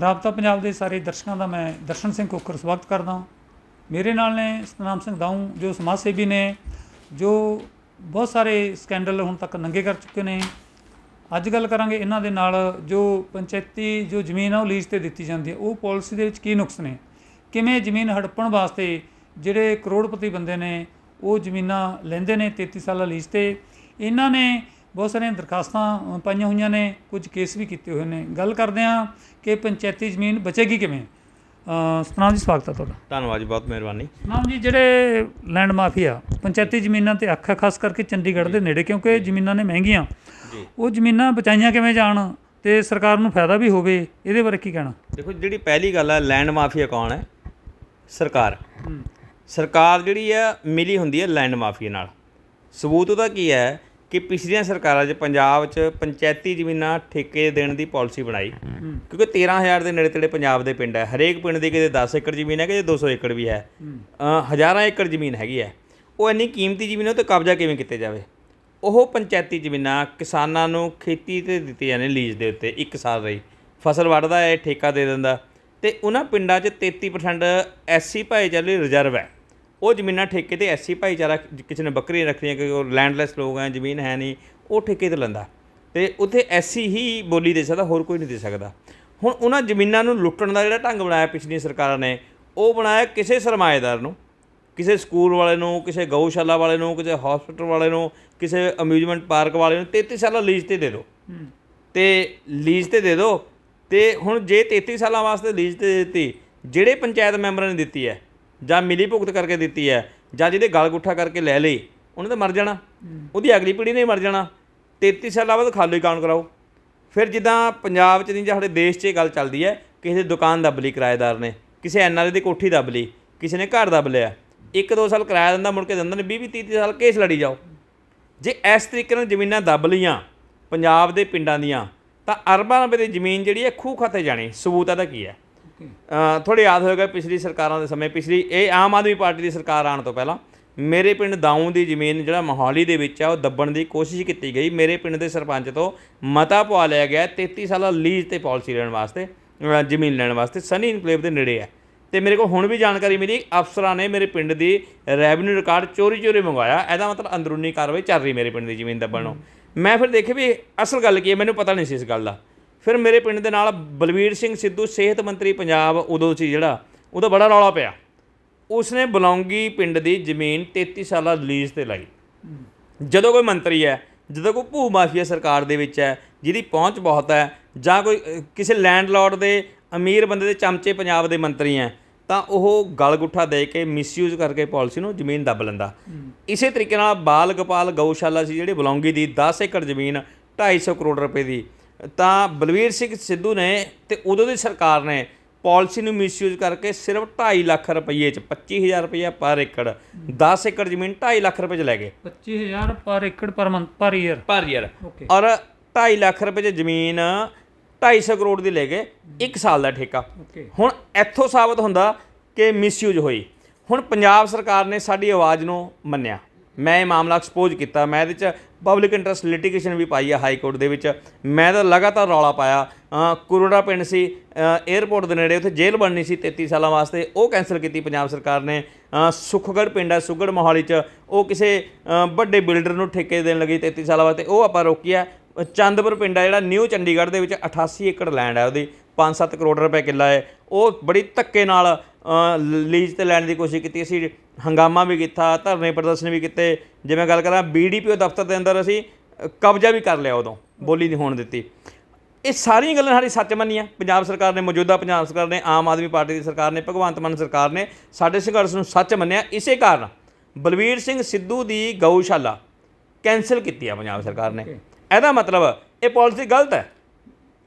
ਰਾਬਤਾ ਪੰਜਾਬ ਦੇ ਸਾਰੇ ਦਰਸ਼ਕਾਂ ਦਾ ਮੈਂ ਦਰਸ਼ਨ ਸਿੰਘ ਕੋਕਰ ਸਵਾਗਤ ਕਰਦਾ ਮੇਰੇ ਨਾਲ ਨੇ ਸਤਨਾਮ ਸਿੰਘ ਦਾਊ, ਜੋ ਸਮਾਜ ਸੇਵੀ ਨੇ, ਜੋ ਬਹੁਤ ਸਾਰੇ ਸਕੈਂਡਲ ਹੁਣ ਤੱਕ ਨੰਗੇ ਕਰ ਚੁੱਕੇ ਨੇ। ਅੱਜ ਗੱਲ ਕਰਾਂਗੇ ਇਹਨਾਂ ਦੇ ਨਾਲ ਜੋ ਪੰਚਾਇਤੀ ਜੋ ਜ਼ਮੀਨ ਆ ਉਹ ਲੀਜ਼ ਤੇ ਦਿੱਤੀ ਜਾਂਦੀ ਹੈ। ਉਹ ਪਾਲਿਸੀ ਦੇ ਵਿੱਚ ਕੀ ਨੁਕਸ ਨੇ? ਕਿਵੇਂ ਜ਼ਮੀਨ ਹੜਪਣ ਵਾਸਤੇ ਜਿਹੜੇ ਕਰੋੜਪਤੀ ਬੰਦੇ ਨੇ, ਉਹ ਜ਼ਮੀਨਾਂ ਲੈਂਦੇ ਨੇ 33 ਸਾਲਾਂ ਲੀਜ਼ ਤੇ? ਇਹਨਾਂ ਨੇ ਬਹੁਤ ਸਾਰੀਆਂ ਦਰਖਾਸਤਾਂ ਪਾਈਆਂ ਹੋਈਆਂ ਨੇ ਕੁਝ ਕੇਸ ਵੀ ਕੀਤੇ ਹੋਏ ਨੇ। ਗੱਲ ਕਰਦੇ ਹਾਂ ਕਿ ਪੰਚਾਇਤੀ ਜ਼ਮੀਨ ਬਚੇਗੀ ਕਿਵੇਂ। ਸਤਨਾਮ ਜੀ ਸਵਾਗਤ ਹੈ ਤੁਹਾਡਾ। ਧੰਨਵਾਦ ਜੀ ਬਹੁਤ ਮਿਹਰਬਾਨੀ। ਸਤਨਾਮ ਜੀ ਜਿਹੜੇ ਲੈਂਡ ਮਾਫੀਆ ਪੰਚਾਇਤੀ ਜ਼ਮੀਨਾਂ ਤੇ ਅੱਖ ਖਾਸ ਕਰਕੇ ਚੰਡੀਗੜ੍ਹ ਦੇ ਨੇੜੇ ਕਿਉਂਕਿ ਜ਼ਮੀਨਾਂ ਨੇ ਮਹਿੰਗੀਆਂ। ਉਹ ਜ਼ਮੀਨਾਂ ਬਚਾਈਆਂ ਕਿਵੇਂ ਜਾਣ ਤੇ ਸਰਕਾਰ ਨੂੰ ਫਾਇਦਾ ਵੀ ਹੋਵੇ ਇਹਦੇ ਬਾਰੇ ਕੀ ਕਹਿਣਾ? ਦੇਖੋ ਜਿਹੜੀ ਪਹਿਲੀ ਗੱਲ ਹੈ ਲੈਂਡ ਮਾਫੀਆ ਕੌਣ ਹੈ? ਸਰਕਾਰ। ਸਰਕਾਰ ਜਿਹੜੀ ਹੈ ਮਿਲੀ ਹੁੰਦੀ ਹੈ ਲੈਂਡ ਮਾਫੀਆ ਨਾਲ। ਸਬੂਤ ਉਹਦਾ ਕੀ ਹੈ? ਕਿ ਪਿਛਲੀਆਂ ਸਰਕਾਰਾਂ 'ਚ ਪੰਜਾਬ 'ਚ ਪੰਚਾਇਤੀ ਜ਼ਮੀਨਾਂ ਠੇਕੇ ਦੇਣ ਦੀ ਪਾਲਿਸੀ ਬਣਾਈ। ਕਿਉਂਕਿ 13000 ਦੇ ਨੇੜੇ ਤੇੜੇ ਪੰਜਾਬ ਦੇ ਪਿੰਡ ਹੈ। ਹਰੇਕ ਪਿੰਡ ਦੀ ਕਿਤੇ 10 ਏਕੜ ਜ਼ਮੀਨ ਹੈ ਕਿਤੇ 200 ਏਕੜ ਵੀ ਹੈ। ਹਜ਼ਾਰਾਂ ਏਕੜ ਜ਼ਮੀਨ ਹੈਗੀ ਹੈ। ਉਹ ਇੰਨੀ ਕੀਮਤੀ ਜ਼ਮੀਨ ਉਹ ਤੇ ਕਬਜ਼ਾ ਕਿਵੇਂ ਕੀਤਾ ਜਾਵੇ? ਉਹ ਪੰਚਾਇਤੀ ਜ਼ਮੀਨਾਂ ਕਿਸਾਨਾਂ ਨੂੰ ਖੇਤੀ ਤੇ ਦਿੱਤੀਆਂ ਜਾਂਦੀਆਂ ਲੀਜ਼ ਦੇ ਉੱਤੇ, ਇੱਕ ਸਾਲ ਲਈ ਫਸਲ ਵੱਢਦਾ ਹੈ, ਠੇਕਾ ਦੇ ਦਿੰਦਾ। ਤੇ ਉਹਨਾਂ ਪਿੰਡਾਂ 'ਚ 33% ਐਸਸੀ ਭਾਈਚਾਰੇ ਲਈ ਰਿਜ਼ਰਵ ਹੈ। ਉਹ ਜ਼ਮੀਨਾਂ ਠੇਕੇ ਤੇ ਐਸਸੀ ਭਾਈਚਾਰਾ ਕਿਸੇ ਨੇ ਬੱਕਰੀਆਂ ਰੱਖਣੀਆਂ ਕਿਉਂਕਿ ਉਹ ਲੈਂਡਲੈਸ ਲੋਕ ਹੈ ਜ਼ਮੀਨ ਹੈ ਨਹੀਂ ਉਹ ਠੇਕੇ ਤੇ ਲੈਂਦਾ। ਤੇ ਉੱਥੇ ਐਸਸੀ ਹੀ ਬੋਲੀ ਦੇ ਸਕਦਾ ਹੋਰ ਕੋਈ ਨਹੀਂ ਦੇ ਸਕਦਾ। ਹੁਣ ਉਹਨਾਂ ਜ਼ਮੀਨਾਂ ਨੂੰ ਲੁੱਟਣ ਦਾ ਜਿਹੜਾ ਢੰਗ ਬਣਾਇਆ ਪਿਛਲੀਆਂ ਸਰਕਾਰਾਂ ਨੇ ਉਹ ਬਣਾਇਆ ਕਿਸੇ ਸਰਮਾਏਦਾਰ ਨੂੰ ਕਿਸੇ ਸਕੂਲ ਵਾਲੇ ਨੂੰ ਕਿਸੇ ਗਊਸ਼ਾਲਾ ਵਾਲੇ ਨੂੰ ਕਿਸੇ ਹਸਪੀਟਲ ਵਾਲੇ ਨੂੰ ਕਿਸੇ ਅਮਿਊਜ਼ਮੈਂਟ ਪਾਰਕ ਵਾਲੇ ਨੂੰ 33 ਸਾਲਾਂ ਲੀਜ਼ ਤੇ ਦੇ ਦਿਓ ਤੇ ਲੀਜ਼ ਤੇ ਦੇ ਦਿਓ ਤੇ ਹੁਣ ਜੇ 33 ਸਾਲਾਂ ਵਾਸਤੇ ਲੀਜ਼ ਤੇ ਦਿੱਤੀ ਜਿਹੜੇ ਪੰਚਾਇਤ ਮੈਂਬਰਾਂ ਨੇ ਦਿੱਤੀ ਹੈ ਜਾਂ ਮਿਲੀ ਭੁਗਤ ਕਰਕੇ ਦਿੱਤੀ ਹੈ, ਜਾਂ ਜਿਹਦੇ ਗਲ ਗੁੱਠਾ ਕਰਕੇ ਲੈ ਲਈ, ਉਹਨੇ ਤਾਂ ਮਰ ਜਾਣਾ। ਉਹਦੀ ਅਗਲੀ ਪੀੜ੍ਹੀ ਨੇ ਮਰ ਜਾਣਾ। 33 ਸਾਲਾਂ ਬਾਅਦ ਖਾਲੀ ਕਾਊਂਟ ਕਰਾਓ। ਫਿਰ ਜਿੱਦਾਂ ਪੰਜਾਬ 'ਚ ਨਹੀਂ ਜਾਂ ਸਾਡੇ ਦੇਸ਼ 'ਚ ਇਹ ਗੱਲ ਚੱਲਦੀ ਹੈ, ਕਿਸੇ ਦੀ ਦੁਕਾਨ ਦੱਬ ਲਈ ਕਿਰਾਏਦਾਰ ਨੇ, ਕਿਸੇ ਐਨਆਰਏ ਦੀ ਕੋਠੀ ਦੱਬ ਲਈ, ਕਿਸੇ ਨੇ ਘਰ ਦੱਬ ਲਿਆ। ਇੱਕ ਦੋ ਸਾਲ ਕਿਰਾਇਆ ਦਿੰਦਾ, ਮੁੜ ਕੇ ਦਿੰਦਾ ਨੇ 20 20 30 ਸਾਲ ਕੇਸ ਲੜੀ ਜਾਓ। ਜੇ ਇਸ ਤਰੀਕੇ ਨਾਲ ਜ਼ਮੀਨਾਂ ਦੱਬ ਲਈਆਂ ਪੰਜਾਬ ਦੇ ਪਿੰਡਾਂ ਦੀਆਂ, ਤਾਂ ਅਰਬਾਂ ਰੁਪਏ ਦੀ ਜ਼ਮੀਨ ਜਿਹੜੀ ਹੈ ਖੂਹ ਖਾਤੇ ਜਾਣੀ, ਸਬੂਤ ਇਹਦਾ ਕੀ ਹੈ? ਥੋੜੇ ਯਾਦ ਹੋਏਗਾ ਪਿਛਲੀ ਸਰਕਾਰਾਂ ਦੇ ਸਮੇਂ, ਪਿਛਲੀ ਇਹ ਆਮ ਆਦਮੀ ਪਾਰਟੀ ਦੀ ਸਰਕਾਰ ਆਉਣ ਤੋਂ ਪਹਿਲਾਂ ਮੇਰੇ ਪਿੰਡ ਦਾਊਂ ਦੀ ਜ਼ਮੀਨ ਜਿਹੜਾ ਮੋਹਾਲੀ ਦੇ ਵਿੱਚ ਆ, ਉਹ ਦੱਬਣ ਦੀ ਕੋਸ਼ਿਸ਼ ਕੀਤੀ ਗਈ। ਮੇਰੇ ਪਿੰਡ ਦੇ ਸਰਪੰਚ ਤੋਂ ਮਤਾ ਪਵਾ ਲਿਆ ਗਿਆ 33 ਸਾਲਾ ਲੀਜ਼ ਤੇ ਪਾਲਿਸੀ ਲੈਣ ਵਾਸਤੇ ਜ਼ਮੀਨ ਲੈਣ ਵਾਸਤੇ, ਸਨੀ ਇਨਕਲੇਵ ਦੇ ਨੇੜੇ ਹੈ। ਤੇ ਮੇਰੇ ਕੋਲ ਹੁਣ ਵੀ ਜਾਣਕਾਰੀ ਮਿਲੀ, ਅਫਸਰਾਂ ਨੇ ਮੇਰੇ ਪਿੰਡ ਦੀ ਰੈਵਨਿਊ ਰਿਕਾਰਡ ਚੋਰੀ ਚੋਰੀ ਮੰਗਵਾਇਆ। ਇਹਦਾ ਮਤਲਬ ਅੰਦਰੂਨੀ ਕਾਰਵਾਈ ਚੱਲ ਰਹੀ ਮੇਰੇ ਪਿੰਡ ਦੀ ਜ਼ਮੀਨ ਦੱਬਣ ਨੂੰ। ਮੈਂ ਫਿਰ ਦੇਖਿਆ ਵੀ ਅਸਲ ਗੱਲ ਕੀ ਹੈ, ਮੈਨੂੰ ਪਤਾ ਨਹੀਂ ਸੀ ਇਸ ਗੱਲ ਦਾ। ਫਿਰ ਮੇਰੇ ਪਿੰਡ ਦੇ ਨਾਲ ਬਲਵੀਰ ਸਿੰਘ ਸਿੱਧੂ, ਸਿਹਤ ਮੰਤਰੀ ਪੰਜਾਬ, ਉਦੋਂ ਸੀ ਜਿਹੜਾ, ਉਹਦਾ ਬੜਾ ਰੌਲਾ ਪਿਆ। ਉਸਨੇ ਬਲੌਂਗੀ ਪਿੰਡ ਦੀ ਜ਼ਮੀਨ 33 ਸਾਲਾਂ ਲੀਜ਼ ਤੇ ਲਈ। ਜਦੋਂ ਕੋਈ ਮੰਤਰੀ ਹੈ, ਜਦੋਂ ਕੋਈ ਭੂ ਮਾਫੀਆ ਸਰਕਾਰ ਦੇ ਵਿੱਚ ਹੈ, ਜਿਹਦੀ ਪਹੁੰਚ ਬਹੁਤ ਹੈ, ਜਾਂ ਕੋਈ ਕਿਸੇ ਲੈਂਡਲਾਰਡ ਦੇ, ਅਮੀਰ ਬੰਦੇ ਦੇ ਚਮਚੇ ਪੰਜਾਬ ਦੇ ਮੰਤਰੀ ਹੈ, ਤਾਂ ਉਹ ਗਲਗੁੱਠਾ ਦੇ ਕੇ ਮਿਸਯੂਜ਼ ਕਰਕੇ ਪਾਲਿਸੀ ਨੂੰ ਜ਼ਮੀਨ ਦੱਬ ਲੈਂਦਾ। ਇਸੇ ਤਰੀਕੇ ਨਾਲ ਬਾਲ ਗੋਪਾਲ ਗਊਸ਼ਾਲਾ ਸੀ, ਜਿਹੜੀ ਬਲੌਂਗੀ ਦੀ 10 ਏਕੜ ਜ਼ਮੀਨ 250 ਕਰੋੜ ਰੁਪਏ ਦੀ ਤਾਂ ਬਲਵੀਰ ਸਿੰਘ ਸਿੱਧੂ ਨੇ ਤੇ ਉਦੋਂ ਦੀ ਸਰਕਾਰ ਨੇ ਪਾਲਿਸੀ ਨੂੰ ਮਿਸਯੂਜ਼ ਕਰਕੇ ਸਿਰਫ 2.5 ਲੱਖ ਰੁਪਏ ਚ 25000 ਰੁਪਏ ਪਰ ਏਕੜ 10 ਏਕੜ ਜ਼ਮੀਨ 2.5 ਲੱਖ ਰੁਪਏ ਚ ਲੈ ਗਏ। 25000 ਪਰ ਏਕੜ ਪਰ ਮੰਥ ਪਰ ਈਅਰ। ਪਰ ਈਅਰ। ਔਰ 2.5 ਲੱਖ ਰੁਪਏ ਚ ਜ਼ਮੀਨ 250 ਕਰੋੜ ਦੀ ਲੈ ਗਏ 1 ਸਾਲ ਦਾ ਠੇਕਾ। ਹੁਣ ਇੱਥੋਂ ਸਾਬਤ ਹੁੰਦਾ ਕਿ ਮਿਸਯੂਜ਼ ਹੋਈ। ਹੁਣ ਪੰਜਾਬ ਸਰਕਾਰ ਨੇ ਸਾਡੀ ਆਵਾਜ਼ ਨੂੰ ਮੰਨਿਆ। ਮੈਂ ਇਹ ਮਾਮਲਾ ਐਕਸਪੋਜ਼ ਕੀਤਾ। ਮੈਂ ਇਹਦੇ ਚ ਪਬਲਿਕ ਇੰਟਰਸਟ ਲਿਟੀਗੇਸ਼ਨ ਵੀ ਪਾਈ ਆ ਹਾਈ ਕੋਰਟ ਦੇ ਵਿੱਚ। ਮੈਂ ਤਾਂ ਲਗਾਤਾਰ ਰੌਲਾ ਪਾਇਆ। ਕੁਰੜਾ ਪਿੰਡ ਸੀ 에ਅਰਪੋਰਟ ਦੇ ਨੇੜੇ ਉੱਥੇ ਜੇਲ੍ਹ ਬਣਨੀ ਸੀ 33 ਸਾਲਾਂ ਵਾਸਤੇ। ਉਹ ਕੈਨਸਲ ਕੀਤੀ ਪੰਜਾਬ ਸਰਕਾਰ ਨੇ। ਅ, ਸੁਖਗੜ੍ਹ ਪਿੰਡ ਹੈ ਸੁਗੜ ਮੋਹਾਲੀ ਚ। ਉਹ ਕਿਸੇ ਵੱਡੇ ਬਿਲਡਰ ਨੂੰ ਠੇਕੇ ਦੇਣ ਲੱਗੀ 33 ਸਾਲਾਂ ਵਾਸਤੇ। ਉਹ ਆਪਾਂ ਰੋਕਿਆ। ਚੰਦਪੁਰ ਪਿੰਡ ਆ ਜਿਹੜਾ ਨਿਊ ਚੰਡੀਗੜ੍ਹ ਦੇ ਵਿੱਚ 88 ਏਕੜ ਲੈਂਡ ਹੈ ਉਹਦੀ 5-7 ਕਰੋੜ ਰੁਪਏ ਕਿੱਲਾ ਹੈ। ਉਹ ਬੜੀ ਧੱਕੇ ਨਾਲ ਲੀਜ਼ ਤੇ ਲੈਣ ਦੀ ਕੋਸ਼ਿਸ਼ ਕੀਤੀ। ਅਸੀਂ ਹੰਗਾਮਾ ਵੀ ਕੀਤਾ, ਧਰਨੇ ਪ੍ਰਦਰਸ਼ਨ ਵੀ ਕੀਤੇ। ਜਿਵੇਂ ਗੱਲ ਕਰਾਂ ਬੀਡੀਪੀਓ ਦਫ਼ਤਰ ਦੇ ਅੰਦਰ ਅਸੀਂ ਕਬਜ਼ਾ ਵੀ ਕਰ ਲਿਆ ਉਦੋਂ, ਬੋਲੀ ਨਹੀਂ ਹੋਣ ਦਿੱਤੀ। ਇਹ ਸਾਰੀਆਂ ਗੱਲਾਂ ਸਾਡੀ ਸੱਚ ਮੰਨੀਆਂ। ਪੰਜਾਬ ਸਰਕਾਰ ਨੇ, ਮੌਜੂਦਾ ਪੰਜਾਬ ਸਰਕਾਰ ਨੇ, ਆਮ ਆਦਮੀ ਪਾਰਟੀ ਦੀ ਸਰਕਾਰ ਨੇ, ਭਗਵੰਤ ਮਾਨ ਸਰਕਾਰ ਨੇ ਸਾਡੇ ਸੰਘਰਸ਼ ਨੂੰ ਸੱਚ ਮੰਨਿਆ। ਇਸੇ ਕਾਰਨ ਬਲਵੀਰ ਸਿੰਘ ਸਿੱਧੂ ਦੀ ਗਊਸ਼ਾਲਾ ਕੈਨਸਲ ਕੀਤੀ ਆ ਪੰਜਾਬ ਸਰਕਾਰ ਨੇ। ਇਹਦਾ ਮਤਲਬ ਇਹ ਪਾਲਿਸੀ ਗਲਤ ਹੈ।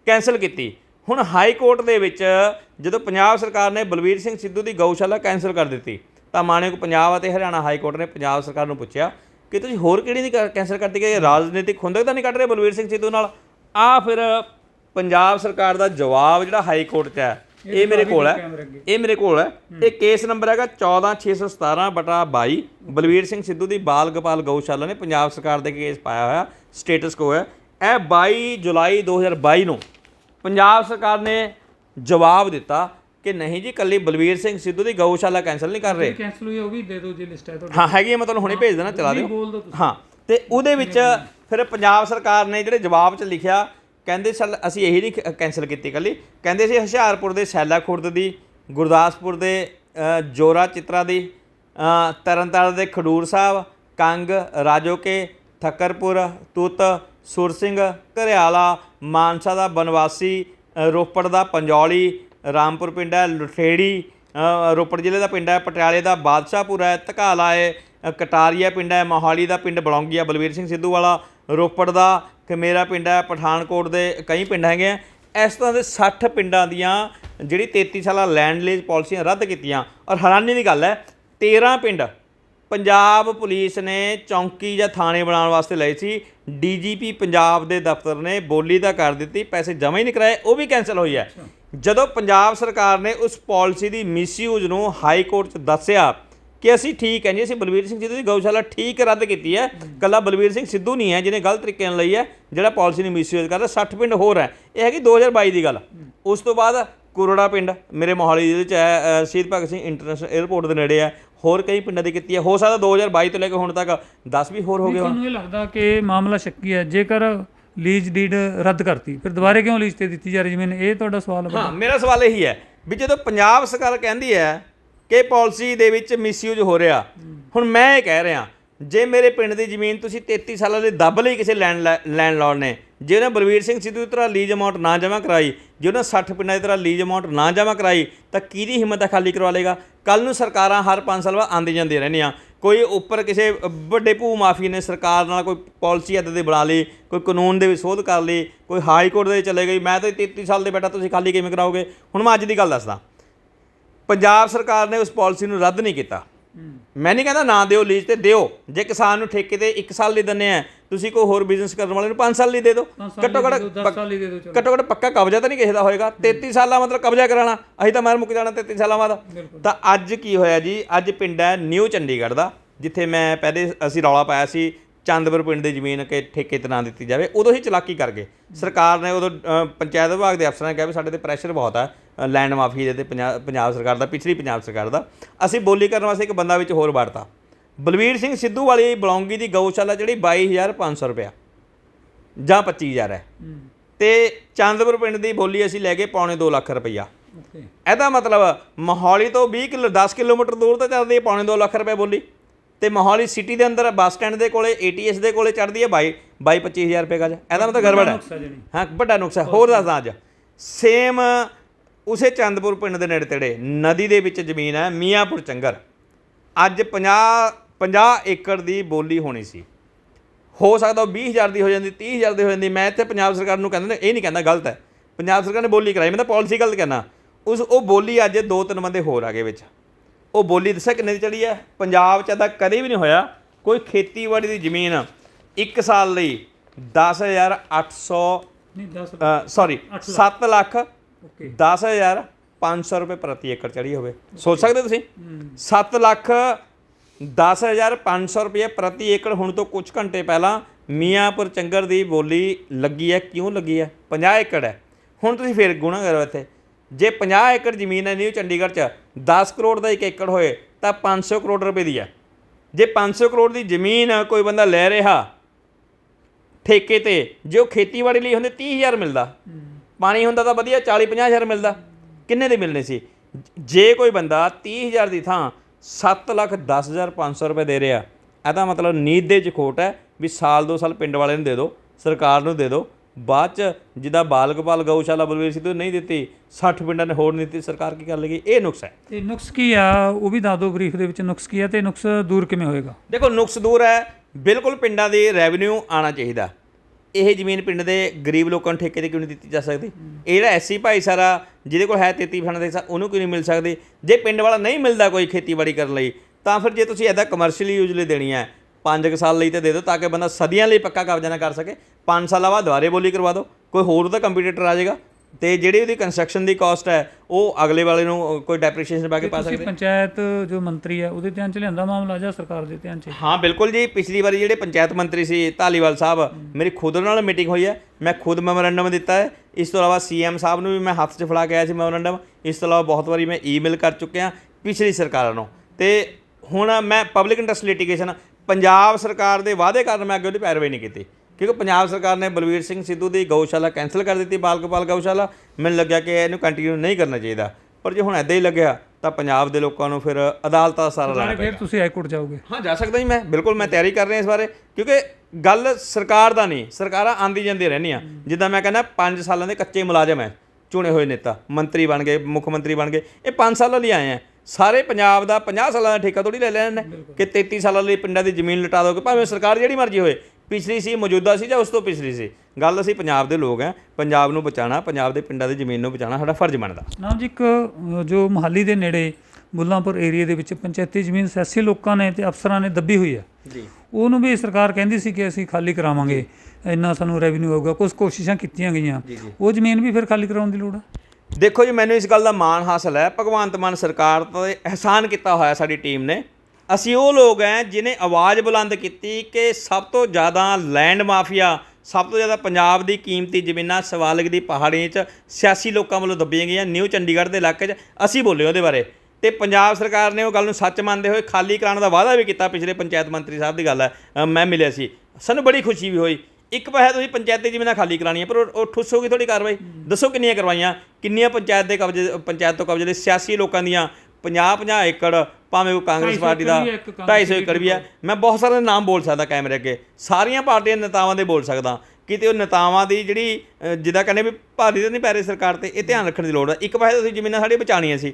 ਕੈਨਸਲ ਕੀਤੀ। ਹੁਣ ਹਾਈ ਕੋਰਟ ਦੇ ਵਿੱਚ ਜਦੋਂ ਪੰਜਾਬ ਸਰਕਾਰ ਨੇ ਬਲਵੀਰ ਸਿੰਘ ਸਿੱਧੂ ਦੀ ਗਊਸ਼ਾਲਾ ਕੈਨਸਲ ਕਰ ਦਿੱਤੀ, ਤਾਂ ਮਾਣਯੋਗ ਪੰਜਾਬ ਅਤੇ ਹਰਿਆਣਾ ਹਾਈ ਕੋਰਟ ਨੇ ਪੰਜਾਬ ਸਰਕਾਰ ਨੂੰ ਪੁੱਛਿਆ ਕਿ ਤੁਸੀਂ ਹੋਰ ਕਿਹੜੀ ਦੀ ਕੈਨਸਲ ਕਰਤੀ ਕਿ ਰਾਜਨੀਤਿਕ ਖੁੰਦਕ ਤਾਂ ਨਹੀਂ ਕੱਢ ਰਹੇ ਬਲਵੀਰ ਸਿੰਘ ਸਿੱਧੂ ਨਾਲ? ਆ ਫਿਰ ਪੰਜਾਬ ਸਰਕਾਰ ਦਾ ਜਵਾਬ ਜਿਹੜਾ ਹਾਈ ਕੋਰਟ 'ਚ ਹੈ ਇਹ ਮੇਰੇ ਕੋਲ ਹੈ। ਇਹ ਮੇਰੇ ਕੋਲ ਹੈ। ਇਹ ਕੇਸ ਨੰਬਰ ਹੈਗਾ 14617 ਬਟਾ 22 ਬਲਵੀਰ ਸਿੰਘ ਸਿੱਧੂ ਦੀ ਬਾਲ ਗੋਪਾਲ ਗਊਸ਼ਾਲਾ ਨੇ ਪੰਜਾਬ ਸਰਕਾਰ ਦੇ ਕੇਸ ਪਾਇਆ ਹੋਇਆ। ਸਟੇਟਸ ਕੋ ਹੈ। ਇਹ 22 ਜੁਲਾਈ 2022 ਨੂੰ ਪੰਜਾਬ ਸਰਕਾਰ ਨੇ ਜਵਾਬ ਦਿੱਤਾ ਕਿ ਨਹੀਂ ਜੀ ਕੱਲੀ ਬਲਵੀਰ ਸਿੰਘ ਸਿੱਧੂ ਦੀ ਗਊਸ਼ਾਲਾ ਕੈਂਸਲ ਨਹੀਂ ਕਰ ਰਹੇ। ਕੈਂਸਲ ਹੋਈ ਉਹ ਵੀ ਦੇ ਦਿਓ ਜੇ ਲਿਸਟ ਹੈ ਤੁਹਾਡੀ। ਹਾਂ ਹੈਗੀ ਹੈ ਮੈਂ ਤੁਹਾਨੂੰ ਹੁਣੇ ਭੇਜ ਦੇਣਾ ਚਲਾ ਦਿਓ। ਹਾਂ ਤੇ ਉਹਦੇ ਵਿੱਚ ਫਿਰ ਪੰਜਾਬ ਸਰਕਾਰ ਨੇ ਜਿਹੜੇ ਜਵਾਬ 'ਚ ਲਿਖਿਆ ਕਹਿੰਦੇ ਸਰ ਅਸੀਂ ਇਹੀ ਨਹੀਂ ਕੈਂਸਲ ਕੀਤੀ ਕੱਲੀ ਕਹਿੰਦੇ ਸੀ ਹੁਸ਼ਿਆਰਪੁਰ ਦੇ ਸੈਲਾ ਖੁਰਦ ਦੀ, ਗੁਰਦਾਸਪੁਰ ਦੇ ਜੋਰਾ ਚਿਤਰਾ ਦੀ ਤਰਨਤਾਰਨ ਦੇ ਖਡੂਰ ਸਾਹਿਬ, ਕੰਗ, ਰਾਜੋਕੇ, ਥੱਕਰਪੁਰ, ਤੂਤ ਸੁਰ ਸਿੰਘ ਘਰਿਆਲਾ, ਮਾਨਸਾ ਦਾ ਬਨਵਾਸੀ ਰੋਪੜ ਦਾ ਪੰਜੌਲੀ, ਰਾਮਪੁਰ ਪਿੰਡ ਹੈ ਲੁਠੇੜੀ ਰੋਪੜ ਜ਼ਿਲ੍ਹੇ ਦਾ ਪਿੰਡ ਹੈ ਪਟਿਆਲੇ ਦਾ ਬਾਦਸ਼ਾਹਪੁਰ ਹੈ ਧਕਾਲਾ ਹੈ ਕਟਾਰੀਆ ਪਿੰਡ ਹੈ ਮੋਹਾਲੀ ਦਾ ਪਿੰਡ ਬਲੌਂਗੀਆ ਬਲਵੀਰ ਸਿੰਘ ਸਿੱਧੂ ਵਾਲਾ ਰੋਪੜ ਦਾ ਕਮੇਰਾ ਪਿੰਡ ਹੈ ਪਠਾਨਕੋਟ ਦੇ ਕਈ ਪਿੰਡ ਹੈਗੇ ਆ। ਇਸ ਤਰ੍ਹਾਂ ਦੇ 60 ਪਿੰਡਾਂ ਦੀਆਂ ਜਿਹੜੀ 33 ਸਾਲਾ ਲੈਂਡ ਲੀਜ਼ ਪਾਲਿਸੀਆਂ ਰੱਦ ਕੀਤੀਆਂ। ਔਰ ਹੈਰਾਨੀ ਦੀ ਗੱਲ ਹੈ 13 ਪਿੰਡ ਪੰਜਾਬ ਪੁਲਿਸ ਨੇ ਚੌਂਕੀ ਜਾਂ ਥਾਣੇ ਬਣਾਉਣ ਵਾਸਤੇ ਲਏ ਸੀ। ਡੀਜੀਪੀ ਪੰਜਾਬ ਦੇ ਦਫ਼ਤਰ ਨੇ ਬੋਲੀ ਤਾਂ ਕਰ ਦਿੱਤੀ ਪੈਸੇ ਜਮ੍ਹਾਂ ਹੀ ਨਹੀਂ ਕਰਾਏ ਉਹ ਵੀ ਕੈਨਸਲ ਹੋਈ ਹੈ। ਜਦੋਂ ਪੰਜਾਬ ਸਰਕਾਰ ਨੇ ਉਸ ਪਾਲਿਸੀ ਦੀ ਮਿਸਯੂਜ਼ ਨੂੰ ਹਾਈ ਕੋਰਟ 'ਚ ਦੱਸਿਆ ਕਿ ਅਸੀਂ ਠੀਕ ਹੈ ਜੀ ਅਸੀਂ ਬਲਵੀਰ ਸਿੰਘ ਸਿੱਧੂ ਦੀ ਗਊਸ਼ਾਲਾ ਠੀਕ ਰੱਦ ਕੀਤੀ ਹੈ। ਕੱਲਾ ਬਲਵੀਰ ਸਿੰਘ ਸਿੱਧੂ ਨਹੀਂ ਹੈ ਜਿਹਨੇ ਗਲਤ ਤਰੀਕੇ ਨਾਲ ਲਈ ਹੈ ਜਿਹੜਾ ਪਾਲਿਸੀ ਨੂੰ ਮਿਸਯੂਜ਼ ਕਰਦਾ 60 ਪਿੰਡ ਹੋਰ ਹੈ। ਇਹ ਹੈਗੀ 2022 ਦੀ ਗੱਲ। ਉਸ ਤੋਂ ਬਾਅਦ ਕੁਰੜਾ ਪਿੰਡ ਮੇਰੇ ਮੋਹਾਲੀ ਜ਼ਿਲ੍ਹੇ 'ਚ ਹੈ ਸ਼ਹੀਦ ਭਗਤ ਸਿੰਘ ਇੰਟਰਨੈਸ਼ਨਲ 에ਅਰਪੋਰਟ ਦੇ ਨੇੜੇ ਹੈ ਹੋਰ ਕਈ ਪਿੰਡਾਂ ਦੀ ਕੀਤੀ ਹੈ। ਹੋ ਸਕਦਾ 2022 ਤੋਂ ਲੈ ਕੇ ਹੁਣ ਤੱਕ 10 ਵੀ ਹੋਰ ਹੋ ਗਏ ਹੋਣ। ਤੁਹਾਨੂੰ ਇਹ ਲੱਗਦਾ ਕਿ ਮਾਮਲਾ ਸ਼ੱਕੀ ਹੈ ਜੇਕਰ ਲੀਜ਼ ਡੀਡ ਰੱਦ ਕਰਤੀ ਫਿਰ ਦੁਬਾਰੇ ਕਿਉਂ ਲੀਜ਼ ਤੇ ਦਿੱਤੀ ਜਾ ਰਹੀ ਜ਼ਮੀਨ ਇਹ ਤੁਹਾਡਾ ਸਵਾਲ ਹੈ ਹਾਂ ਮੇਰਾ ਸਵਾਲ ਇਹੀ ਹੈ ਵੀ ਜਦੋਂ ਪੰਜਾਬ ਸਰਕਾਰ ਕਹਿੰਦੀ ਹੈ ਕਿ ਪਾਲਿਸੀ ਦੇ ਵਿੱਚ ਮਿਸਯੂਜ਼ ਹੋ ਰਿਹਾ। ਹੁਣ ਮੈਂ ਇਹ ਕਹਿ ਰਿਹਾ, ਜੇ ਮੇਰੇ ਪਿੰਡ ਦੀ ਜ਼ਮੀਨ ਤੁਸੀਂ 33 ਸਾਲਾਂ ਦੇ ਦੱਬ ਲਈ ਕਿਸੇ ਲੈਂਡ ਲੈਂਡਲੌਰਡ ਨੇ, ਜੇ ਉਹਨਾਂ ਬਲਵੀਰ ਸਿੰਘ ਸਿੱਧੂ ਦੀ ਤਰ੍ਹਾਂ ਲੀਜ਼ ਅਮਾਉਂਟ ਨਾ ਜਮ੍ਹਾਂ ਕਰਾਈ, ਜੇ ਉਹਨਾਂ 60 ਪਿੰਡਾਂ ਦੀ ਤਰ੍ਹਾਂ ਲੀਜ਼ ਅਮਾਉਂਟ ਨਾ ਜਮ੍ਹਾਂ ਕਰਾਈ, ਤਾਂ ਕਿਹਦੀ ਹਿੰਮਤ ਹੈ ਖਾਲੀ ਕਰਵਾ ਲੇਗਾ? ਕੱਲ ਨੂੰ ਸਰਕਾਰਾਂ ਹਰ 5 ਸਾਲ ਬਾਅਦ ਆਉਂਦੀ ਜਾਂਦੀਆਂ ਰਹਿੰਦੀਆਂ। ਕੋਈ ਉੱਪਰ ਕਿਸੇ ਵੱਡੇ ਭੂ ਮਾਫੀ ਨੇ ਸਰਕਾਰ ਨਾਲ ਕੋਈ ਪਾਲਿਸੀ ਇੱਦਾਂ ਦੀ ਬਣਾ ਲਈ, ਕੋਈ ਕਾਨੂੰਨ ਦੇ ਵਿੱਚ ਸੋਧ ਕਰ ਲਈ, ਕੋਈ ਹਾਈ ਕੋਰਟ ਦੇ ਚਲੇ ਗਈ, ਮੈਂ ਤਾਂ 33 ਸਾਲ ਦੇ ਬੇਟਾ, ਤੁਸੀਂ ਖਾਲੀ ਕਿਵੇਂ ਕਰਾਓਗੇ? ਹੁਣ ਮੈਂ ਅੱਜ ਦੀ ਗੱਲ ਦੱਸਦਾ। ਪੰਜਾਬ ਸਰਕਾਰ ਨੇ ਉਸ ਪਾਲਿਸੀ ਨੂੰ ਰੱਦ ਨਹੀਂ ਕੀਤਾ। ਮੈਂ ਨਹੀਂ ਕਹਿੰਦਾ ਨਾ ਦਿਓ ਲੀਜ਼ ਤੇ ਦਿਓ। ਜੇ ਕਿਸਾਨ ਨੂੰ ਠੇਕੇ ਤੇ 1 ਸਾਲ ਲਈ ਦਿੰਦੇ ਆ ਤੁਸੀਂ ਕੋਈ ਹੋਰ ਬਿਜ਼ਨਸ ਕਰਨ ਵਾਲੇ ਨੂੰ 5 ਸਾਲ ਲਈ ਦੇ ਦਿਓ। ਘੱਟੋ ਘੱਟ 10 ਸਾਲ ਹੀ ਦੇ ਦਿਓ ਘੱਟੋ ਘੱਟ ਪੱਕਾ ਕਬਜ਼ਾ ਤਾਂ ਨਹੀਂ ਕਿਸੇ ਦਾ ਹੋਏਗਾ। 33 ਸਾਲਾਂ ਮਤਲਬ ਕਬਜ਼ਾ ਕਰਾਣਾ ਅਸੀਂ ਤਾਂ ਮਾਰ ਮੁੱਕ ਜਾਣਾ 33 ਸਾਲਾਂ ਬਾਅਦ। ਤਾਂ ਅੱਜ ਕੀ ਹੋਇਆ ਜੀ? ਅੱਜ ਪਿੰਡ ਹੈ ਨਿਊ ਚੰਡੀਗੜ੍ਹ ਦਾ ਜਿੱਥੇ ਮੈਂ ਪਹਿਲੇ ਅਸੀਂ ਰੌਲਾ ਪਾਇਆ ਸੀ ਚੰਦਪੁਰ ਪਿੰਡ ਦੀ ਜ਼ਮੀਨ ਕਿ ਠੇਕੇ ਤੇ ਨਾ ਦਿੱਤੀ ਜਾਵੇ ਉਦੋਂ ਹੀ ਚਲਾਕੀ ਕਰ ਗਏ। ਸਰਕਾਰ ਨੇ ਉਦੋਂ ਪੰਚਾਇਤ ਵਿਭਾਗ ਦੇ ਅਫਸਰਾਂ ਨੇ ਕਿਹਾ ਵੀ ਸਾਡੇ ਤੇ ਪ੍ਰੈਸ਼ਰ ਬਹੁਤ ਅ, ਲੈਂਡ ਮਾਫੀ ਦੇ ਤੇ ਪੰਜਾਬ ਸਰਕਾਰ ਦਾ ਪਿਛਲੀ ਪੰਜਾਬ ਸਰਕਾਰ ਦਾ। ਅਸੀਂ ਬੋਲੀ ਕਰਨ ਵਾਸਤੇ ਇੱਕ ਬੰਦਾ ਵਿੱਚ ਹੋਰ ਵੜਤਾ। ਬਲਵੀਰ ਸਿੰਘ ਸਿੱਧੂ ਵਾਲੀ ਬਲੌਂਗੀ ਦੀ ਗਊਸ਼ਾਲਾ ਜਿਹੜੀ 22500 ਰੁਪਇਆ ਜਾਂ 25000 ਹੈ। ਤੇ ਚੰਦਪੁਰ ਪਿੰਡ ਦੀ ਬੋਲੀ ਅਸੀਂ ਲੈ ਗਏ ਪੌਣੇ 2 ਲੱਖ ਰੁਪਈਆ ਓਕੇ। ਇਹਦਾ ਮਤਲਬ ਮੋਹਾਲੀ ਤੋਂ 20 ਕਿਲੋ 10 ਕਿਲੋਮੀਟਰ ਦੂਰ ਤਾਂ ਚੱਲਦੀ ਹੈ ਪੌਣੇ 2 ਲੱਖ ਰੁਪਏ ਬੋਲੀ। ਤੇ ਮੋਹਾਲੀ ਸਿਟੀ ਦੇ ਅੰਦਰ ਬੱਸ ਸਟੈਂਡ ਦੇ ਕੋਲੇ ਏਟੀਐਸ ਦੇ ਕੋਲੇ ਚੜਦੀ ਹੈ 22 22 25000 ਰੁਪਏ ਗਜ। ਇਹਦਾ ਮਤਲਬ ਗੜਬੜ ਹੈ ਹਾਂ ਵੱਡਾ ਨੁਕਸ ਹੋਰ ਦੱਸਦਾ ਅੱਜ। ਸੇਮ ਉਸੇ ਚੰਦਪੁਰ ਪਿੰਡ ਦੇ ਨੇੜੇ ਤੇੜੇ ਨਦੀ ਦੇ ਵਿੱਚ ਜ਼ਮੀਨ ਹੈ ਮੀਆਂਪੁਰ ਚੰਗਰ। ਅੱਜ 50 50 ਏਕੜ ਦੀ ਬੋਲੀ ਹੋਣੀ ਸੀ। ਹੋ ਸਕਦਾ ਉਹ 20000 ਦੀ ਹੋ ਜਾਂਦੀ 30000 ਦੀ ਹੋ ਜਾਂਦੀ ਮੈਂ ਇੱਥੇ ਪੰਜਾਬ ਸਰਕਾਰ ਨੂੰ ਕਹਿੰਦਾ ਇਹ ਨਹੀਂ ਕਹਿੰਦਾ ਗਲਤ ਹੈ। ਪੰਜਾਬ ਸਰਕਾਰ ਨੇ ਬੋਲੀ ਕਰਾਈ ਮੈਂ ਤਾਂ ਪਾਲਿਸੀ ਗਲਤ ਕਹਿਣਾ ਉਸ ਉਹ ਬੋਲੀ ਅੱਜ ਦੋ ਤਿੰਨ ਬੰਦੇ ਹੋਰ ਆ ਗਏ ਵਿੱਚ। ਉਹ ਬੋਲੀ ਦੱਸਿਆ ਕਿੰਨੇ ਦੀ ਚੜੀ ਹੈ ਪੰਜਾਬ 'ਚ ਤਾਂ ਕਦੇ ਵੀ ਨਹੀਂ ਹੋਇਆ। ਕੋਈ ਖੇਤੀਬਾੜੀ ਦੀ ਜ਼ਮੀਨ ਇੱਕ ਸਾਲ ਲਈ 10800 ਨਹੀਂ 10 ਸੌਰੀ 7 ਲੱਖ। ਓਕੇ। 10500 ਰੁਪਏ ਪ੍ਰਤੀ ਏਕੜ ਚੜੀ ਹੋਵੇ। ਸੋਚ ਸਕਦੇ ਤੁਸੀਂ? 7 ਲੱਖ 10500 ਰੁਪਏ ਪ੍ਰਤੀ ਏਕੜ। ਹੁਣ ਤੋਂ ਕੁਝ ਘੰਟੇ ਪਹਿਲਾਂ ਮੀਆਂਪੁਰ ਚੰਗਰ ਦੀ ਬੋਲੀ ਲੱਗੀ ਹੈ। ਕਿਉਂ ਲੱਗੀ ਹੈ? 50 ਏਕੜ ਹੈ। ਹੁਣ ਤੁਸੀਂ ਫੇਰ ਗੁਣਾ ਕਰੋ ਇੱਥੇ। ਜੇ 50 ਏਕੜ ਜ਼ਮੀਨ ਹੈ ਨਿਊ ਚੰਡੀਗੜ੍ਹ 'ਚ 10 ਕਰੋੜ ਦਾ ਇੱਕ ਏਕੜ ਹੋਏ, ਤਾਂ 500 ਕਰੋੜ ਰੁਪਏ ਦੀ ਹੈ। ਜੇ 500 ਕਰੋੜ ਦੀ ਜ਼ਮੀਨ ਕੋਈ ਬੰਦਾ ਲੈ ਰਿਹਾ, ਠੇਕੇ ਤੇ, ਜੇ ਉਹ ਖੇਤੀਬਾੜੀ ਲਈ ਹੁੰਦੇ 30000 ਮਿਲਦਾ, ਪਾਣੀ ਹੁੰਦਾ ਤਾਂ ਵਧੀਆ 40 50000 ਮਿਲਦਾ, ਕਿੰਨੇ ਦੇ ਮਿਲਨੇ ਸੀ? ਜੇ ਕੋਈ ਬੰਦਾ 30000 ਦੀ ਥਾਂ 7 ਲੱਖ 10500 ਰੁਪਏ ਦੇ ਰਿਹਾ, ਇਹਦਾ ਮਤਲਬ ਨੀਂਦ ਦੇ ਚ ਖੋਟ ਹੈ ਵੀ ਸਾਲ ਦੋ ਸਾਲ ਪਿੰਡ ਵਾਲੇ ਨੂੰ ਦੇ ਦਿਓ, ਸਰਕਾਰ ਨੂੰ ਦੇ ਦਿਓ ਬਾਅਦ ਚ ਜਿੱਦਾਂ ਬਾਲ ਗੋਪਾਲ ਗਊਸ਼ਾਲਾ ਬਲਵੀਰ ਸਿੱਧੂ ਨਹੀਂ ਦਿੱਤੀ 60 ਪਿੰਡਾਂ ਨੇ ਹੋਰ ਨਹੀਂ ਦਿੱਤੀ ਸਰਕਾਰ ਕੀ ਕਰ ਲੇਗੀ? ਇਹ ਨੁਕਸ ਹੈ। ਤੇ ਨੁਕਸ ਕੀ ਆ? ਉਹ ਵੀ ਦੱਸ ਦਿਓ ਬਰੀਫ ਦੇ ਵਿੱਚ ਨੁਕਸ ਕੀ ਆ ਤੇ ਨੁਕਸ ਦੂਰ ਕਿਵੇਂ ਹੋਏਗਾ? ਦੇਖੋ ਨੁਕਸ ਦੂਰ ਹੈ। ਬਿਲਕੁਲ ਪਿੰਡਾਂ ਦੇ ਰੈਵਨਿਊ ਆਣਾ ਚਾਹੀਦਾ। ਇਹ ਜ਼ਮੀਨ ਪਿੰਡ ਦੇ ਗਰੀਬ ਲੋਕਾਂ ਨੂੰ ਠੇਕੇ ਤੇ ਕਿਉਂ ਨਹੀਂ ਦਿੱਤੀ ਜਾ ਸਕਦੀ? ਇਹ ਜਿਹੜਾ ਐਸੀ ਭਾਈਚਾਰਾ ਜਿਹਦੇ ਕੋਲ ਹੈ 33 ਫੰਡ ਦੇ ਸਾ ਉਹਨੂੰ ਕਿਉਂ ਨਹੀਂ ਮਿਲ ਸਕਦੀ? ਜੇ ਪਿੰਡ ਵਾਲਾ ਨਹੀਂ ਮਿਲਦਾ ਕੋਈ ਖੇਤੀਬਾੜੀ ਕਰਨ ਲਈ ਤਾਂ ਫਿਰ ਜੇ ਤੁਸੀਂ ਐਦਾ ਕਮਰਸ਼ੀਅਲੀ ਯੂਜ਼ ਲਈ ਦੇਣੀ ਹੈ 5 ਸਾਲ ਲਈ ਤੇ ਦੇ ਦਿਓ ਤਾਂ ਕਿ ਬੰਦਾ ਸਦੀਆਂ ਲਈ ਪੱਕਾ ਕਬਜ਼ਾ ਨਾ ਕਰ ਸਕੇ। 5 ਸਾਲਾਂ ਬਾਅਦ ਦੁਬਾਰੇ ਬੋਲੀ ਕਰਵਾ ਦਿਓ। ਕੋਈ ਹੋਰ ਉਹਦਾ ਕੰਪੀਟੀਟਰ ਆ ਜਾਏਗਾ। ਤੇ ਜਿਹੜੀ ਉਹਦੀ ਕੰਸਟਰਕਸ਼ਨ ਦੀ ਕਾਸਟ ਹੈ ਉਹ ਅਗਲੇ ਵਾਲੇ ਨੂੰ ਕੋਈ ਡੈਪਰੀਸ਼ੀਏਸ਼ਨ ਪਾ ਕੇ ਪਾ ਤੁਸੀਂ ਸਕਦੇ। ਪੰਚਾਇਤ ਜੋ ਮੰਤਰੀ ਹੈ ਉਹਦੇ ਧਿਆਨ ਚ ਲਿਆਂਦਾ ਮਾਮਲਾ ਜਾਂ ਸਰਕਾਰ ਦੇ ਧਿਆਨ ਚ? ਹਾਂ ਬਿਲਕੁਲ ਜੀ। ਪਿਛਲੀ ਵਾਰੀ ਜਿਹੜੇ ਪੰਚਾਇਤ ਮੰਤਰੀ ਸੀ ਧਾਲੀਵਾਲ ਸਾਹਿਬ ਮੇਰੀ ਖੁਦ ਨਾਲ ਮੀਟਿੰਗ ਹੋਈ ਹੈ। ਮੈਂ ਖੁਦ ਮੈਮੋਰੈਂਡਮ ਦਿੱਤਾ ਹੈ। ਇਸ ਤੋਂ ਇਲਾਵਾ ਸੀਐਮ ਸਾਹਿਬ ਨੂੰ ਵੀ ਮੈਂ ਹੱਥ 'ਚ ਫੜਾ ਕੇ ਆਇਆ ਸੀ ਮੈਮੋਰੈਂਡਮ ਇਸ ਤੋਂ ਇਲਾਵਾ ਬਹੁਤ ਵਾਰੀ ਮੈਂ ਈਮੇਲ ਕਰ ਚੁੱਕਿਆ ਪਿਛਲੀ ਸਰਕਾਰਾਂ ਨੂੰ। ਤੇ ਹੁਣ ਮੈਂ ਪਬਲਿਕ ਇੰਟਰਸਟ ਲਿਟੀਗੇਸ਼ਨ ਪੰਜਾਬ ਸਰਕਾਰ ਦੇ ਵਾਅਦੇ ਕਾਰਨ ਮੈਂ ਅੱਗੇ ਉਹਦੀ ਪੈਰਵਾਈ ਨਹੀਂ ਕੀਤੀ। ਕਿਉਂਕਿ ਪੰਜਾਬ ਸਰਕਾਰ ਨੇ ਬਲਵੀਰ ਸਿੰਘ ਸਿੱਧੂ ਦੀ ਗਊਸ਼ਾਲਾ ਕੈਂਸਲ ਕਰ ਦਿੱਤੀ ਬਾਲ ਗੋਪਾਲ ਗਊਸ਼ਾਲਾ। ਮੈਨੂੰ ਲੱਗਿਆ ਕਿ ਇਹਨੂੰ ਕੰਟੀਨਿਊ ਨਹੀਂ ਕਰਨਾ ਚਾਹੀਦਾ। ਪਰ ਜੇ ਹੁਣ ਐਦਾਂ ਹੀ ਲੱਗਿਆ ਤਾਂ ਪੰਜਾਬ ਦੇ ਲੋਕਾਂ ਨੂੰ ਫਿਰ ਅਦਾਲਤਾਂ ਦਾ ਸਾਰਾ ਲਾਣਾ ਫਿਰ ਤੁਸੀਂ ਹਾਈ ਕੋਰਟ ਜਾਓਗੇ। ਹਾਂ ਜਾ ਸਕਦਾ ਜੀ ਮੈਂ। ਬਿਲਕੁਲ ਮੈਂ ਤਿਆਰੀ ਕਰ ਰਿਹਾ ਇਸ ਬਾਰੇ। ਕਿਉਂਕਿ ਗੱਲ ਸਰਕਾਰ ਦਾ ਨਹੀਂ ਸਰਕਾਰਾਂ ਆਂਦੀ ਜਾਂਦੀ ਰਹਿੰਦੀਆਂ। ਜਿੱਦਾਂ ਮੈਂ ਕਹਿੰਦਾ 5 ਸਾਲਾਂ ਦੇ ਕੱਚੇ ਮੁਲਾਜ਼ਮ ਹੈ ਚੁਣੇ ਹੋਏ ਨੇਤਾ। ਮੰਤਰੀ ਬਣ ਗਏ ਮੁੱਖ ਮੰਤਰੀ ਬਣ ਗਏ। ਇਹ 5 ਸਾਲਾਂ ਲਈ ਆਏ ਆ ਸਾਰੇ ਪੰਜਾਬ ਦਾ 50 ਸਾਲਾਂ ਦਾ ਠੇਕਾ ਥੋੜੀ ਲੈ ਲੈਣ ਨੇ ਕਿ 33 ਸਾਲਾਂ ਲਈ ਪਿੰਡਾਂ ਦੀ ਜ਼ਮੀਨ ਲਟਾ ਦੋਗੇ ਭਾਵੇਂ ਸਰਕਾਰ ਜਿਹੜੀ ਮਰਜ਼ੀ ਹੋਏ ਪਿਛਲੀ ਸੀ ਮੌਜੂਦਾ ਸੀ ਜਾਂ ਉਸ ਤੋਂ ਪਿਛਲੀ ਸੀ। ਗੱਲ ਅਸੀਂ ਪੰਜਾਬ ਦੇ ਲੋਕ ਆ ਪੰਜਾਬ ਨੂੰ ਬਚਾਉਣਾ ਪੰਜਾਬ ਦੇ ਪਿੰਡਾਂ ਦੀ ਜ਼ਮੀਨ ਨੂੰ ਬਚਾਉਣਾ ਸਾਡਾ ਫਰਜ਼ ਬਣਦਾ। ਨਾਮ ਜੀ ਇੱਕ ਜੋ ਮੋਹਾਲੀ ਦੇ ਨੇੜੇ ਮੁੱਲਾਂਪੁਰ ਏਰੀਆ ਦੇ ਵਿੱਚ ਪੰਚਾਇਤੀ ਜ਼ਮੀਨ ਸਿਆਸੀ ਲੋਕਾਂ ਨੇ ਤੇ ਅਫਸਰਾਂ ਨੇ ਦੱਬੀ ਹੋਈ ਹੈ। ਜੀ। ਉਹਨੂੰ ਵੀ ਸਰਕਾਰ ਕਹਿੰਦੀ ਸੀ ਕਿ ਅਸੀਂ ਖਾਲੀ ਕਰਾਵਾਂਗੇ ਇੰਨਾ ਸਾਨੂੰ ਰੈਵਨਿਊ ਆਊਗਾ ਕੁਝ ਕੋਸ਼ਿਸ਼ਾਂ ਕੀਤੀਆਂ ਗਈਆਂ। ਉਹ ਜ਼ਮੀਨ ਵੀ ਫਿਰ ਖਾਲੀ ਕਰਾਉਣ ਦੀ ਲੋੜ ਹੈ ਦੇਖੋ ਜੀ, ਮੈਨੂੰ ਇਸ ਗੱਲ ਦਾ ਮਾਣ ਹਾਸਲ ਹੈ। ਭਗਵੰਤ ਮਾਨ ਸਰਕਾਰ ਤੇ ਅਹਿਸਾਨ ਕੀਤਾ ਹੋਇਆ ਸਾਡੀ ਟੀਮ ਨੇ। ਅਸੀਂ ਉਹ ਲੋਕ ਹੈ ਜਿਨੇ ਆਵਾਜ਼ ਬੁਲੰਦ ਕੀਤੀ ਕਿ ਸਭ ਤੋਂ ਜ਼ਿਆਦਾ ਲੈਂਡ ਮਾਫੀਆ, ਸਭ ਤੋਂ ਜ਼ਿਆਦਾ ਪੰਜਾਬ ਦੀ ਕੀਮਤੀ ਜ਼ਮੀਨਾਂ ਸਵਾਲਗ ਦੀ ਪਹਾੜੀ 'ਚ ਸਿਆਸੀ ਲੋਕਾਂ ਵੱਲੋਂ ਦੱਬੀਆਂ ਗਈਆਂ, ਨਿਊ ਚੰਡੀਗੜ੍ਹ ਦੇ ਇਲਾਕੇ 'ਚ। ਅਸੀਂ ਬੋਲੇ ਉਹਦੇ ਬਾਰੇ। ਤੇ ਪੰਜਾਬ ਸਰਕਾਰ ਨੇ ਉਹ ਗੱਲ ਨੂੰ ਸੱਚ ਮੰਨਦੇ ਹੋਏ ਖਾਲੀ ਕਰਾਉਣ ਦਾ ਵਾਅਦਾ ਵੀ ਕੀਤਾ ਪਿਛਲੇ ਪੰਚਾਇਤ ਮੰਤਰੀ ਸਾਹਿਬ ਦੀ ਗੱਲ ਹੈ। ਮੈਂ ਮਿਲਿਆ ਸੀ। ਸਾਨੂੰ ਬੜੀ ਖੁਸ਼ੀ ਵੀ ਹੋਈ। ਇੱਕ ਪਾਸੇ ਤੁਸੀਂ ਪੰਚਾਇਤੀ ਜ਼ਮੀਨਾਂ ਖਾਲੀ ਕਰਾਉਣੀਆਂ ਪਰ ਉਹ ਠੁੱਸ ਹੋ ਗਈ ਥੋੜੀ ਕਾਰਵਾਈ। ਦੱਸੋ ਕਿੰਨੀਆਂ ਕਰਵਾਈਆਂ ਕਿੰਨੀਆਂ ਪੰਚਾਇਤ ਦੇ ਕਬਜ਼ੇ ਪੰਚਾਇਤ ਤੋਂ ਕਬਜ਼ੇ ਦੇ ਸਿਆਸੀ ਲੋਕਾਂ ਦੀਆਂ 50 50 ਏਕੜ ਭਾਵੇਂ ਉਹ ਕਾਂਗਰਸ 250 ਪਾਰਟੀ ਦਾ ਏਕੜ ਵੀ ਹੈ, ਇੱਕ ਕਾਂਗਰਸ 250 ਏਕੜ ਵੀ ਹੈ। ਮੈਂ ਬਹੁਤ ਸਾਰੇ ਨਾਮ ਬੋਲ ਸਕਦਾ ਕੈਮਰੇ ਅੱਗੇ। ਸਾਰੀਆਂ ਪਾਰਟੀਆਂ ਦੇ ਨੇਤਾਵਾਂ ਦੇ ਬੋਲ ਸਕਦਾ। ਕਿਤੇ ਉਹ ਨੇਤਾਵਾਂ ਦੀ ਜਿਹੜੀ ਜਿੱਦਾਂ ਕਹਿੰਦੇ ਵੀ ਭਾਰੀ ਤਾਂ ਨਹੀਂ ਪੈ ਰਹੀ ਸਰਕਾਰ ਤੇ ਇਹ ਧਿਆਨ ਰੱਖਣ ਦੀ ਲੋੜ ਹੈ। ਇੱਕ ਪਾਸੇ ਤੁਸੀਂ ਜ਼ਮੀਨਾਂ ਸਾਡੀਆਂ ਬਚਾਉਣੀਆਂ ਸੀ।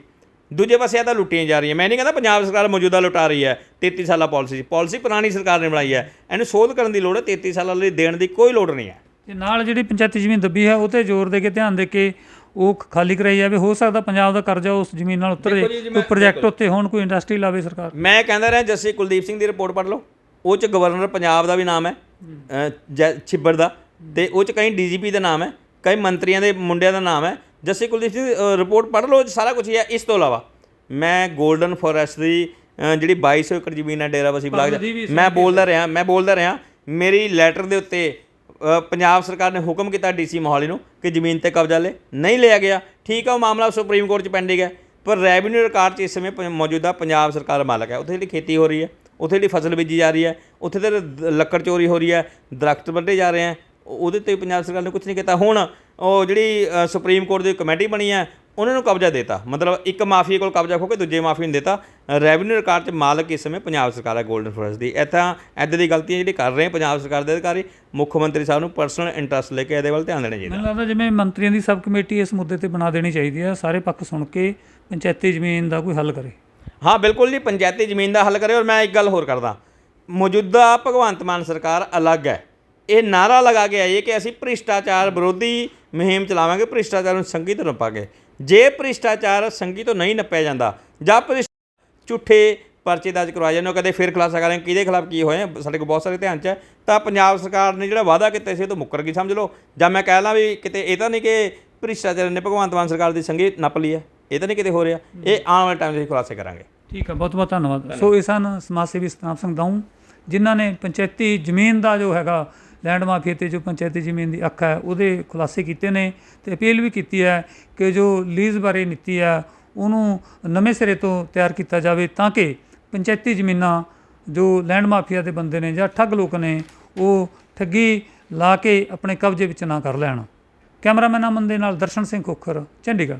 ਦੂਜੇ ਪਾਸੇ ਇਹ ਤਾਂ ਲੁੱਟੀਆਂ ਜਾ ਰਹੀਆਂ। ਮੈਂ ਨਹੀਂ ਕਹਿੰਦਾ ਪੰਜਾਬ ਸਰਕਾਰ ਮੌਜੂਦਾ ਲੁਟਾ ਰਹੀ ਹੈ 33 ਸਾਲਾ ਪਾਲਿਸੀ ਪਾਲਿਸੀ ਪੁਰਾਣੀ ਸਰਕਾਰ ਨੇ ਬਣਾਈ ਹੈ। ਇਹਨੂੰ ਸੋਧ ਕਰਨ ਦੀ ਲੋੜ ਹੈ 33 ਸਾਲਾਂ ਲਈ ਦੇਣ ਦੀ ਕੋਈ ਲੋੜ ਨਹੀਂ ਹੈ। ਤੇ ਨਾਲ ਜਿਹੜੀ ਪੰਚਾਇਤੀ ਜ਼ਮੀਨ ਦੱਬੀ ਹੈ ਉਹ ਤੇ ਜ਼ੋਰ ਦੇ ਕੇ ਧਿਆਨ ਦੇ ਕੇ ਉਹ ਖਾਲੀ ਕਰਾਈ ਜਾਵੇ। ਹੋ ਸਕਦਾ ਪੰਜਾਬ ਦਾ ਕਰਜ਼ਾ ਉਸ ਜ਼ਮੀਨ ਨਾਲ ਉਤਰ ਜੀ, ਕੋਈ ਪ੍ਰੋਜੈਕਟ ਉੱਤੇ ਹੋਣ ਕੋਈ ਇੰਡਸਟਰੀ ਲਾਵੇ ਸਰਕਾਰ। ਮੈਂ ਕਹਿੰਦਾ ਰਿਹਾ ਜੱਸੀ ਕੁਲਦੀਪ ਸਿੰਘ ਦੀ ਰਿਪੋਰਟ ਪੜ੍ਹ ਲਓ। ਉਹ ਚ ਗਵਰਨਰ ਪੰਜਾਬ ਦਾ ਵੀ ਨਾਮ ਹੈ ਛਿੱਬੜ ਦਾ। ਤੇ ਉਹ ਚ ਕਈ ਡੀਜੀਪੀ ਦਾ ਨਾਮ ਹੈ ਕਈ ਮੰਤਰੀਆਂ ਦੇ ਮੁੰਡਿਆਂ ਦਾ ਨਾਮ ਹੈ ਜੱਸੀ ਕੁਲਦੀਪ ਅ, ਰਿਪੋਰਟ ਪੜ੍ਹ ਲਓ ਸਾਰਾ ਕੁਝ ਹੀ ਹੈ। ਇਸ ਤੋਂ ਇਲਾਵਾ ਮੈਂ 골ਡਨ ਫੋਰੈਸਟ ਦੀ ਜਿਹੜੀ 2200 ਏਕੜ ਜ਼ਮੀਨ ਹੈ ਡੇਰਾਬੱਸੀ ਬਲਾਕ ਜੀ ਮੈਂ ਬੋਲਦਾ ਰਿਹਾ ਮੈਂ ਬੋਲਦਾ ਰਿਹਾ ਮੇਰੀ ਲੈਟਰ ਦੇ ਉੱਤੇ ਪੰਜਾਬ ਸਰਕਾਰ ਨੇ ਹੁਕਮ ਕੀਤਾ ਡੀਸੀ ਮੋਹਾਲੀ ਨੂੰ ਕਿ ਜ਼ਮੀਨ ਤੇ ਕਬਜ਼ਾ ਲੈ ਨਹੀਂ ਲਿਆ ਗਿਆ। ਠੀਕ ਆ ਉਹ ਮਾਮਲਾ ਸੁਪਰੀਮ ਕੋਰਟ 'ਚ ਪੈਂਡਿੰਗ ਹੈ ਪਰ ਰੈਵਨਿਊ ਰਿਕਾਰਡ 'ਚ ਇਸ ਸਮੇਂ ਮੌਜੂਦਾ ਪੰਜਾਬ ਸਰਕਾਰ ਮਾਲਕ ਹੈ। ਉੱਥੇ ਜਿਹੜੀ ਖੇਤੀ ਹੋ ਰਹੀ ਹੈ ਉੱਥੇ ਜਿਹੜੀ ਫਸਲ ਬੀਜੀ ਜਾ ਰਹੀ ਹੈ ਉੱਥੇ ਤੇ ਲੱਕੜ ਚੋਰੀ ਹੋ ਰਹੀ ਹੈ ਦਰਖਤ ਵੱਢੇ ਜਾ ਰਹੇ ਹੈ ਉਹ- ਉਹਦੇ ਤੇ ਪੰਜਾਬ ਸਰਕਾਰ ਨੇ ਕੁਝ ਨਹੀਂ ਕੀਤਾ। ਹੁਣ ਉਹ ਜਿਹੜੀ ਸੁਪਰੀਮ ਕੋਰਟ ਦੀ ਕਮੇਟੀ ਬਣੀ ਹੈ ਉਹਨਾਂ ਨੂੰ ਕਬਜ਼ਾ ਦੇਤਾ। ਮਤਲਬ ਇੱਕ ਮਾਫੀਏ ਕੋਲ ਕਬਜ਼ਾ ਖੋ ਕੇ ਦੂਜੇ ਮਾਫੀ ਨੂੰ ਦੇਤਾ। ਰੈਵਨਿਊ ਰਿਕਾਰਡ 'ਚ ਮਾਲਕ ਇਸ ਸਮੇਂ ਪੰਜਾਬ ਸਰਕਾਰ ਹੈ 골ਡਨ ਫੋਰੈਸਟ ਦੀ। ਤਾਂ ਇੱਦਾਂ ਦੀ ਗਲਤੀਆਂ ਜਿਹੜੀ ਕਰ ਰਹੇ ਪੰਜਾਬ ਸਰਕਾਰ ਦੇ ਅਧਿਕਾਰੀ ਮੁੱਖ ਮੰਤਰੀ ਸਾਹਿਬ ਨੂੰ ਪਰਸਨਲ ਇੰਟਰਸਟ ਲੈ ਕੇ ਇਹਦੇ ਵੱਲ ਧਿਆਨ ਦੇਣਾ ਚਾਹੀਦਾ। ਮੈਨੂੰ ਲੱਗਦਾ ਜਿਵੇਂ ਮੰਤਰੀਆਂ ਦੀ ਸਬ ਕਮੇਟੀ ਇਸ ਮੁੱਦੇ ਤੇ ਬਣਾ ਦੇਣੀ ਚਾਹੀਦੀ ਹੈ। ਸਾਰੇ ਪੱਖ ਸੁਣ ਕੇ ਪੰਚਾਇਤੀ ਜ਼ਮੀਨ ਦਾ ਕੋਈ ਹੱਲ ਕਰੇ। ਹਾਂ ਬਿਲਕੁਲ ਜੀ ਪੰਚਾਇਤੀ ਜ਼ਮੀਨ ਦਾ ਹੱਲ ਕਰੇ। ਔਰ ਮੈਂ ਇੱਕ ਗੱਲ ਹੋਰ ਕਰਦਾ। ਮੌਜੂਦਾ ਭਗਵੰਤ ਮਾਨ ਸਰਕਾਰ ਅਲੱਗ ਹੈ। ਇਹ ਨਾਰਾ ਲਗਾ ਕੇ ਆਈ ਹੈ ਕਿ ਅਸੀਂ ਭ੍ਰਿਸ਼ਟਾਚਾਰ ਵਿਰੋਧੀ ਮੁਹਿੰਮ ਚਲਾਵਾਂਗੇ, ਭ੍ਰਿਸ਼ਟਾਚਾਰ ਨੂੰ ਸੰਗੀ ਤੋਂ ਨੱਪਾਂਗੇ। ਜੇ ਭ੍ਰਿਸ਼ਟਾਚਾਰ ਸੰਗੀ ਤੋਂ ਨਹੀਂ ਨੱਪਿਆ ਜਾਂਦਾ, ਜਾਂ ਭ੍ਰਿਸ਼ਟ ਝੂਠੇ ਪਰਚੇ ਦਰਜ ਕਰਵਾਏ ਜਾਂਦੇ ਉਹ ਕਦੇ ਫਿਰ ਖੁਲਾਸਾ ਕਰਾਂਗੇ, ਕਿਹਦੇ ਖਿਲਾਫ ਕੀ ਹੋਏ ਸਾਡੇ ਕੋਲ ਬਹੁਤ ਸਾਰੇ ਧਿਆਨ 'ਚ ਹੈ। ਤਾਂ ਪੰਜਾਬ ਸਰਕਾਰ ਨੇ ਜਿਹੜਾ ਵਾਅਦਾ ਕੀਤਾ ਸੀ, ਉਹ ਤੋਂ ਮੁੱਕਰ ਗਈ, ਸਮਝ ਲਓ। ਜਾਂ ਮੈਂ ਕਹਿ ਲਾਂ ਵੀ ਕਿਤੇ ਇਹ ਤਾਂ ਨਹੀਂ ਕਿ ਭ੍ਰਿਸ਼ਟਾਚਾਰ ਨੇ ਭਗਵੰਤ ਮਾਨ ਸਰਕਾਰ ਦੀ ਸੰਗੀ ਨੱਪ ਲਈ ਹੈ, ਇਹ ਤਾਂ ਨਹੀਂ ਕਿਤੇ ਹੋ ਰਿਹਾ। ਇਹ ਆਉਣ ਵਾਲੇ ਟਾਈਮ 'ਚ ਅਸੀਂ ਖੁਲਾਸੇ ਕਰਾਂਗੇ। ਠੀਕ ਹੈ ਬਹੁਤ ਬਹੁਤ ਧੰਨਵਾਦ। ਸੋ ਇਹ ਸਨ ਸਮਾਜ ਸੇਵੀ ਸਤਨਾਮ ਸਿੰਘ ਦਾਊ, ਜਿਨ੍ਹਾਂ ਨੇ ਪੰਚਾਇਤੀ ਜ਼ਮੀਨ ਦਾ ਜੋ ਹੈਗਾ ਲੈਂਡ ਮਾਫੀਆ ਤੇ ਜੋ ਪੰਚਾਇਤੀ ਜ਼ਮੀਨ ਦੀ ਅੱਖ ਹੈ, ਉਹਦੇ ਖੁਲਾਸੇ ਕੀਤੇ ਨੇ ਤੇ ਅਪੀਲ ਵੀ ਕੀਤੀ ਹੈ ਕਿ ਜੋ ਲੀਜ਼ ਬਾਰੇ ਨੀਤੀ ਹੈ, ਉਹਨੂੰ ਨਵੇਂ ਸਿਰੇ ਤੋਂ ਤਿਆਰ ਕੀਤਾ ਜਾਵੇ ਤਾਂ ਕਿ ਪੰਚਾਇਤੀ ਜ਼ਮੀਨਾਂ ਜੋ ਲੈਂਡ ਮਾਫੀਆ ਦੇ ਬੰਦੇ ਨੇ ਜਾਂ ਠੱਗ ਲੋਕ ਨੇ, ਉਹ ਠੱਗੀ ਲਾ ਕੇ ਆਪਣੇ ਕਬਜ਼ੇ ਵਿੱਚ ਨਾ ਕਰ ਲੈਣ। ਕੈਮਰਾਮੈਨ ਅਮਨ ਦੇ ਨਾਲ ਦਰਸ਼ਨ ਸਿੰਘ ਖੋਖਰ, ਚੰਡੀਗੜ੍ਹ।